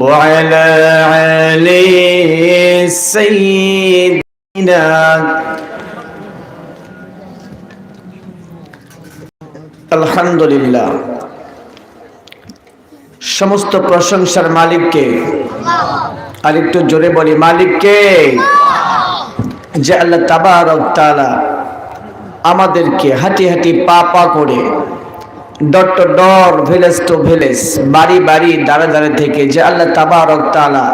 وعلى آل سيدنا আলহামদুলিল্লাহ সমস্ত প্রশংসার মালিককে আর একটু জোরে বলি মালিককে যে আল্লাহ তাবারক তাআলা আমাদেরকে হাঁটি হাঁটি পা পা করে ডট ডর ভিলেজ টু ভিলেজ, বাড়ি বাড়ি দাঁড়ে দাঁড়ে থেকে যে আল্লাহ তাবারক তাআলা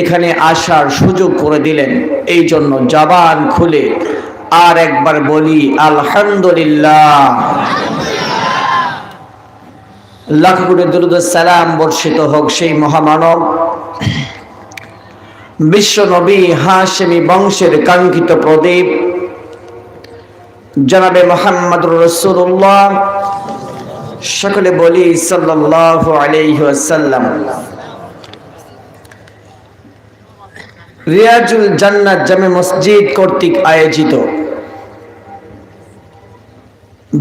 এখানে আসার সুযোগ করে দিলেন। এই জন্য জবান খুলে আর একবার বলি, আলহামদুলিল্লাহ। লাখ কোটি সালাম বর্ষিত হোক সেই মহামানব। বিশ্ব নবী বংশের কাঙ্ক্ষিত প্রদীপ। জনাবে মোহাম্মদ রসুল্লাহ সকলে বলি সাল্লাল্লাহু আলাইহি ওয়াসাল্লাম। রিয়াজুল জান্নাত জামে মসজিদ কর্তৃক আয়োজিত।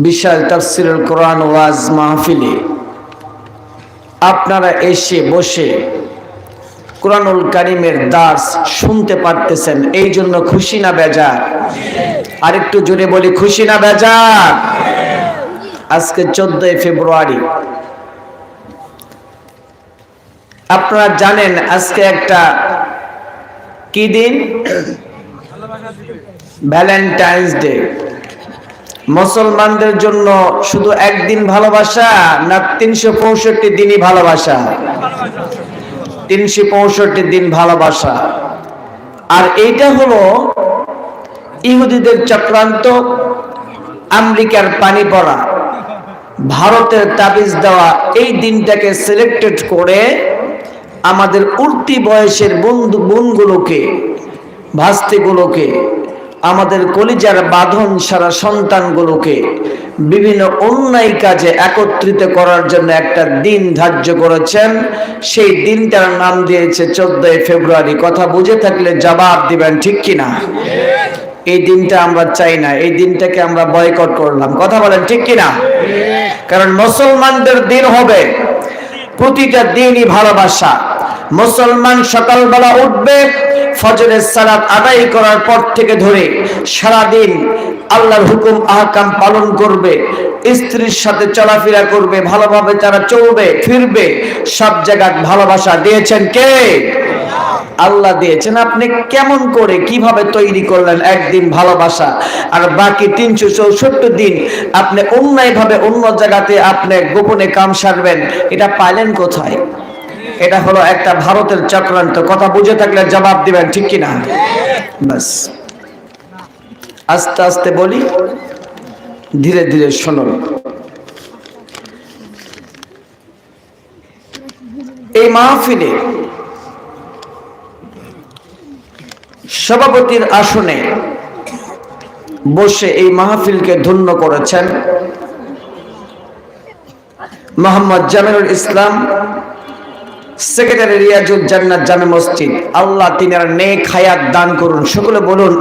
বিশাল তাফসিরুল কোরআন ওয়াজ মাহফিলে আপনারা এসে বসে কোরআনুল কারিমের দাস শুনতে পারতেছেন এই জন্য খুশি না বেজার? আরেকটু জোরে বলি, খুশি না বেজার? আজকে চোদ্দই ফেব্রুয়ারি। আপনারা জানেন আজকে একটা কি দিন? ভ্যালেন্টাইন্স ডে মুসলমানদের জন্য শুধু একদিন ভালোবাসা না তিনশো পঁয়ষট্টি দিনই ভালোবাসা? তিনশো পঁয়ষট্টি দিন ভালোবাসা। আর এইটা হলো ইহুদিদের চক্রান্ত, আমেরিকার পানি পড়া। ভারতের তাবিজ দেওয়া এই দিনটাকে সিলেক্টেড করে আমাদের উঠতি বয়সের বন্ধু বোনগুলোকে, ভাস্তিগুলোকে, আমাদের কলিজার বাঁধন সারা সন্তানগুলোকে বিভিন্ন অন্যায় কাজে একত্রিত করার জন্য একটা দিন ধার্য করেছেন। সেই দিনটার নাম দিয়েছে চোদ্দই ফেব্রুয়ারি। কথা বুঝে থাকলে জবাব দিবেন, ঠিক কিনা? এই দিনটা আমরা চাই না, এই দিনটাকে আমরা বয়কট করলাম। কথা বলেন, ঠিক কিনা? কারণ মুসলমানদের দিন হবে প্রতিটা দিনই ভালোবাসা। মুসলমান সকালবেলা উঠবে, ফজরের সালাত আদায় করার পর থেকে ধরে সারাদিন আল্লাহর হুকুম, আহকাম পালন করবে। স্ত্রীর সাথে চলাফেরা করবে, ভালোভাবে তারা চলবে, ফিরবে, সব জায়গায় ভালোবাসা দিয়েছেন কে? আল্লাহ দিয়েছেন। আপনি কেমন করে, কীভাবে তৈরি করলেন একদিন ভালোবাসা? আর বাকি তিনশো চৌষট্টি দিন আপনি অন্যায় ভাবে অন্য জায়গাতে আপনি গোপনে কাম সারবেন, এটা পাইলেন কোথায়? এটা হলো একটা ভারতের চক্রান্ত। কথা বুঝে থাকলে জবাব দিবেন, ঠিক কিনা? আস্তে আস্তে বলি। ধীরে ধীরে শুনুন এই মাহফিলে সভাপতির আসনে বসে এই মাহফিলকে ধন্য করেছেন মোহাম্মদ জামিরুল ইসলাম, সেক্রেটারি রিয়াজুল জান্নাত জামে মসজিদ। আল্লাহ তিনার নেক হায়াত দান করুন। সকলে বলুন